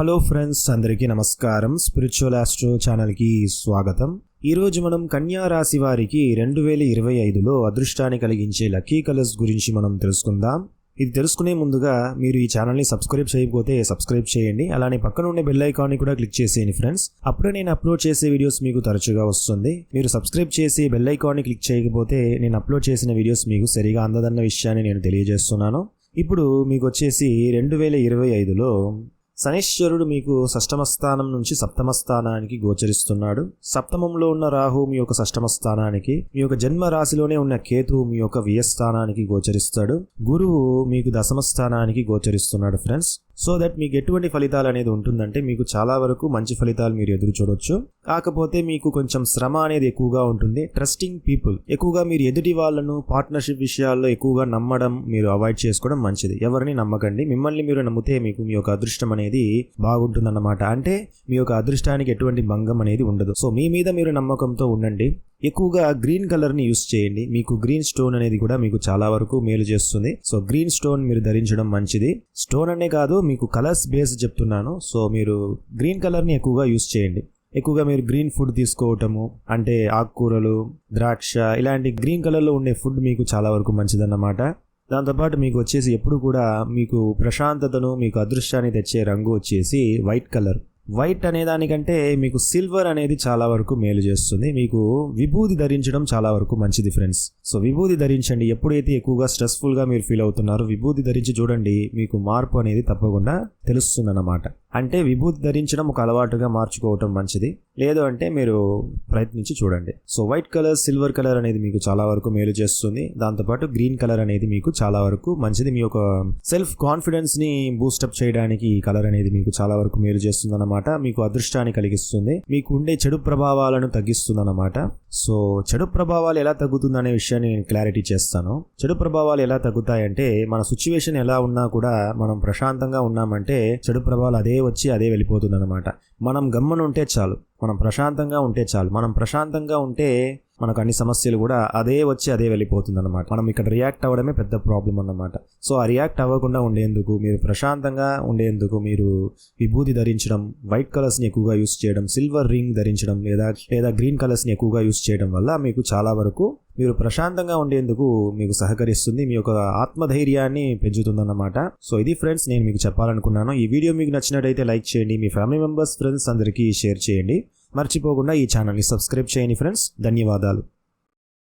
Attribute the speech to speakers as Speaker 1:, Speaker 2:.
Speaker 1: Hello friends అందరికీ నమస్కారం. Spiritual astro ఛానల్కి స్వాగతం. ఈరోజు మనం కన్యా రాశి వారికి రెండు వేల ఇరవై ఐదులో అదృష్టాన్ని కలిగించే లక్కీ కలర్స్ గురించి మనం తెలుసుకుందాం. ఇది తెలుసుకునే ముందుగా మీరు ఈ ఛానల్ని సబ్స్క్రైబ్ చేయకపోతే సబ్స్క్రైబ్ చేయండి. అలానే పక్కన ఉండే బెల్ ఐకాన్ని కూడా క్లిక్ చేసేయండి ఫ్రెండ్స్. అప్పుడే నేను అప్లోడ్ చేసే వీడియోస్ మీకు తరచుగా వస్తుంది. మీరు సబ్స్క్రైబ్ చేసి బెల్ ఐకాన్ని క్లిక్ చేయకపోతే నేను అప్లోడ్ చేసిన వీడియోస్ మీకు సరిగా అందదన్న విషయాన్ని నేను తెలియజేస్తున్నాను. ఇప్పుడు మీకు వచ్చేసి రెండు వేల ఇరవై ఐదులో శనీశ్వరుడు మీకు సష్టమ స్థానం నుంచి సప్తమ స్థానానికి గోచరిస్తున్నాడు. సప్తమంలో ఉన్న రాహు మీ యొక్క షష్టమ స్థానానికి మీ యొక్క జన్మ రాశిలోనే ఉన్న కేతు మీ యొక్క వ్యయస్థానానికి గోచరిస్తాడు. గురువు మీకు దశమ స్థానానికి గోచరిస్తున్నాడు ఫ్రెండ్స్ సో దట్ మీకు ఎటువంటి ఫలితాలు అనేది ఉంటుందంటే మీకు చాలా వరకు మంచి ఫలితాలు మీరు ఎదురు చూడొచ్చు. కాకపోతే మీకు కొంచెం శ్రమ అనేది ఎక్కువగా ఉంటుంది. ట్రస్టింగ్ పీపుల్ ఎక్కువగా మీరు ఎదుటి వాళ్ళను పార్ట్నర్షిప్ విషయాల్లో ఎక్కువగా నమ్మడం మీరు అవాయిడ్ చేసుకోవడం మంచిది. ఎవరిని నమ్మకండి. మిమ్మల్ని మీరు నమ్మితే మీకు మీ యొక్క అదృష్టం అనేది బాగుంటుందన్నమాట. అంటే మీ యొక్క అదృష్టానికి ఎటువంటి భంగం అనేది ఉండదు. సో మీ మీద మీరు నమ్మకంతో ఉండండి. ఎక్కువగా గ్రీన్ కలర్ని యూస్ చేయండి. మీకు గ్రీన్ స్టోన్ అనేది కూడా మీకు చాలా వరకు మేలు చేస్తుంది. సో గ్రీన్ స్టోన్ మీరు ధరించడం మంచిది. స్టోన్ అనే కాదు మీకు కలర్స్ బేస్ చెప్తున్నాను. సో మీరు గ్రీన్ కలర్ని ఎక్కువగా యూస్ చేయండి. ఎక్కువగా మీరు గ్రీన్ ఫుడ్ తీసుకోవటము అంటే ఆకుకూరలు ద్రాక్ష ఇలాంటి గ్రీన్ కలర్లో ఉండే ఫుడ్ మీకు చాలా వరకు మంచిదన్నమాట. దాంతోపాటు మీకు వచ్చేసి ఎప్పుడు కూడా మీకు ప్రశాంతతను మీకు అదృష్టాన్ని తెచ్చే రంగు వచ్చేసి వైట్ కలర్. వైట్ అనే దానికంటే మీకు సిల్వర్ అనేది చాలా వరకు మేలు చేస్తుంది. మీకు విభూది ధరించడం చాలా వరకు మంచిది ఫ్రెండ్స్. సో విభూది ధరించండి. ఎప్పుడైతే ఎక్కువగా స్ట్రెస్ఫుల్గా మీరు ఫీల్ అవుతున్నారో విభూది ధరించి చూడండి మీకు మార్పు అనేది తప్పకుండా తెలుస్తుందన్నమాట. అంటే విభూతి ధరించడం ఒక అలవాటుగా మార్చుకోవటం మంచిది. లేదు అంటే మీరు ప్రయత్నించి చూడండి. So white colour silver colour అనేది మీకు చాలా వరకు మేలు చేస్తుంది. దాంతోపాటు గ్రీన్ కలర్ అనేది మీకు చాలా వరకు మంచిది. మీ యొక్క సెల్ఫ్ కాన్ఫిడెన్స్ని బూస్టప్ చేయడానికి ఈ కలర్ అనేది మీకు చాలా వరకు మేలు చేస్తుంది అనమాట మీకు అదృష్టాన్ని కలిగిస్తుంది. మీకు ఉండే చెడు ప్రభావాలను తగ్గిస్తుంది అనమాట సో చెడు ప్రభావాలు ఎలా తగ్గుతుంది అనే విషయాన్ని నేను క్లారిటీ చేస్తాను. చెడు ప్రభావాలు ఎలా తగ్గుతాయంటే మన సిచ్యువేషన్ ఎలా ఉన్నా కూడా మనం ప్రశాంతంగా ఉన్నామంటే చెడు ప్రభావాలు అదే వచ్చి అదే వెళ్ళిపోతుంది అనమాట మనం గమ్మనుంటే చాలు. మనం ప్రశాంతంగా ఉంటే చాలు. మనం ప్రశాంతంగా ఉంటే మనకు అన్ని సమస్యలు కూడా అదే వచ్చి అదే వెళ్ళిపోతుంది అనమాట మనం ఇక్కడ రియాక్ట్ అవ్వడమే పెద్ద ప్రాబ్లం అన్నమాట. సో ఆ రియాక్ట్ అవ్వకుండా ఉండేందుకు మీరు ప్రశాంతంగా ఉండేందుకు మీరు విభూతి ధరించడం వైట్ కలర్స్ని ఎక్కువగా యూస్ చేయడం సిల్వర్ రింగ్ ధరించడం లేదా లేదా గ్రీన్ కలర్స్ని ఎక్కువగా యూస్ చేయడం వల్ల మీకు చాలా వరకు మీరు ప్రశాంతంగా ఉండేందుకు మీకు సహకరిస్తుంది మీ యొక్క ఆత్మధైర్యాన్ని పెంచుతుందన్నమాట. సో ఇది ఫ్రెండ్స్ నేను మీకు చెప్పాలనుకున్నాను. ఈ వీడియో మీకు నచ్చినట్టయితే లైక్ చేయండి మీ ఫ్యామిలీ మెంబర్స్ ఫ్రెండ్స్ అందరికీ షేర్ చేయండి. మర్చిపోకుండా ఈ ఛానల్ని సబ్స్క్రైబ్ చేయండి ఫ్రెండ్స్. ధన్యవాదాలు.